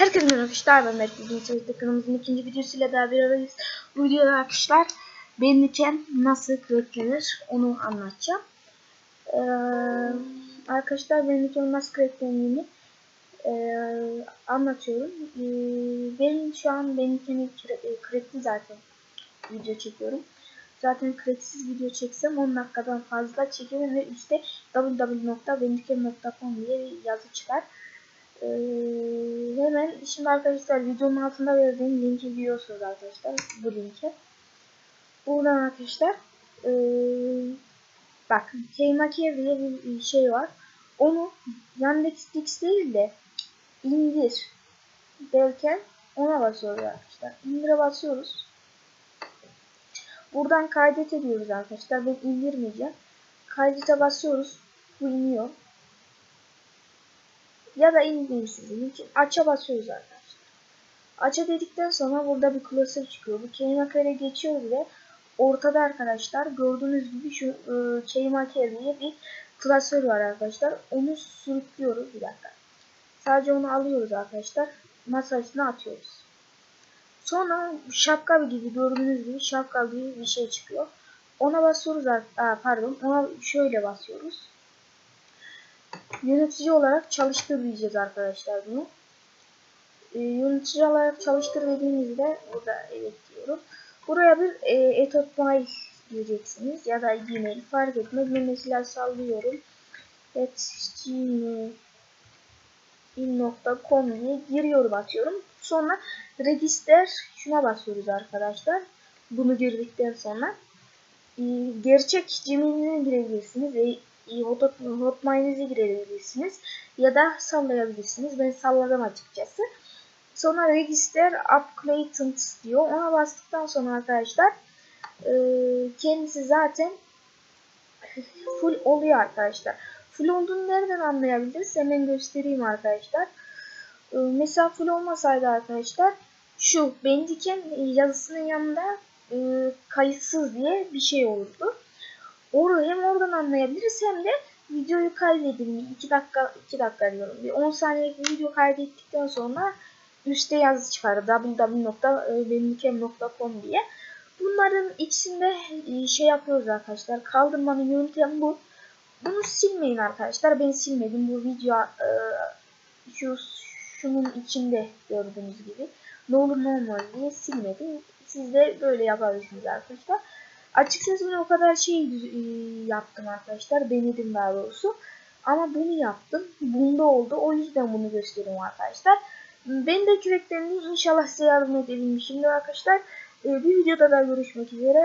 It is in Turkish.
Herkese merhaba arkadaşlar ben Mert Bilgin Çevik'te kanalımızın ikinci videosuyla daha bir aradayız. Bu videoda arkadaşlar beğenirken nasıl cracklenir onu anlatacağım. Ee, arkadaşlar beğenirken nasıl cracklendiğini e, anlatıyorum. Ee, benim şu an beğenirken crackli zaten video çekiyorum. Zaten cracksız video çeksem 10 dakikadan fazla çekerim ve üstte www.bendikem.com diye yazı çıkar. Ee, hemen şimdi arkadaşlar videonun altında verdiğim linki biliyorsunuz arkadaşlar bu linki. Buradan arkadaşlar ee, bakın Keymaker diye bir şey var. Onu Yandex değil de indir derken ona basıyoruz arkadaşlar. İndire basıyoruz. Buradan kaydet ediyoruz arkadaşlar. Ben indirmeyeceğim. Kaydete basıyoruz. Bu iniyor ya da indireyim sizin için. Aç'a basıyoruz arkadaşlar. Aç'a dedikten sonra burada bir klasör çıkıyor. Bu keymakere geçiyoruz ve ortada arkadaşlar gördüğünüz gibi şu e, keymaker diye bir klasör var arkadaşlar. Onu sürüklüyoruz. Bir dakika. Sadece onu alıyoruz arkadaşlar. Masa üstüne atıyoruz. Sonra şapka gibi gördüğünüz gibi şapka gibi bir şey çıkıyor. Ona basıyoruz. Aa, pardon. Ona şöyle basıyoruz yönetici olarak çalıştır arkadaşlar bunu. E, yönetici olarak çalıştır dediğimizde burada evet diyorum. Buraya bir e, etotmay diyeceksiniz ya da gmail fark etmez. Ben mesela sallıyorum. at gmail.com diye giriyorum atıyorum. Sonra register şuna basıyoruz arkadaşlar. Bunu girdikten sonra e, gerçek Gmail'ine girebilirsiniz Hotmail'inize girebilirsiniz ya da sallayabilirsiniz. Ben salladım açıkçası. Sonra register upgraded diyor. Ona bastıktan sonra arkadaşlar e, kendisi zaten full oluyor arkadaşlar. Full olduğunu nereden anlayabiliriz? Hemen göstereyim arkadaşlar. E, mesela full olmasaydı arkadaşlar şu Bendiken yazısının yanında e, kayıtsız diye bir şey olurdu. Onu hem oradan anlayabiliriz hem de videoyu kaydedin. 2 dakika 2 dakika diyorum. Bir 10 saniyelik bir video kaydettikten sonra üstte yazı çıkar www.benimkem.com diye. Bunların ikisinde e, şey yapıyoruz arkadaşlar. Kaldırmanın yöntemi bu. Bunu silmeyin arkadaşlar. Ben silmedim. Bu video e, şu şunun içinde gördüğünüz gibi. Ne olur ne olmaz diye silmedim. Siz de böyle yapabilirsiniz arkadaşlar. Açıkçası ben o kadar şey e, yaptım arkadaşlar. Denedim daha doğrusu. Ama bunu yaptım. Bunda oldu. O yüzden bunu gösteriyorum arkadaşlar. Ben de küreklerini inşallah size yardım edebilmişimdir arkadaşlar. E, bir videoda da görüşmek üzere.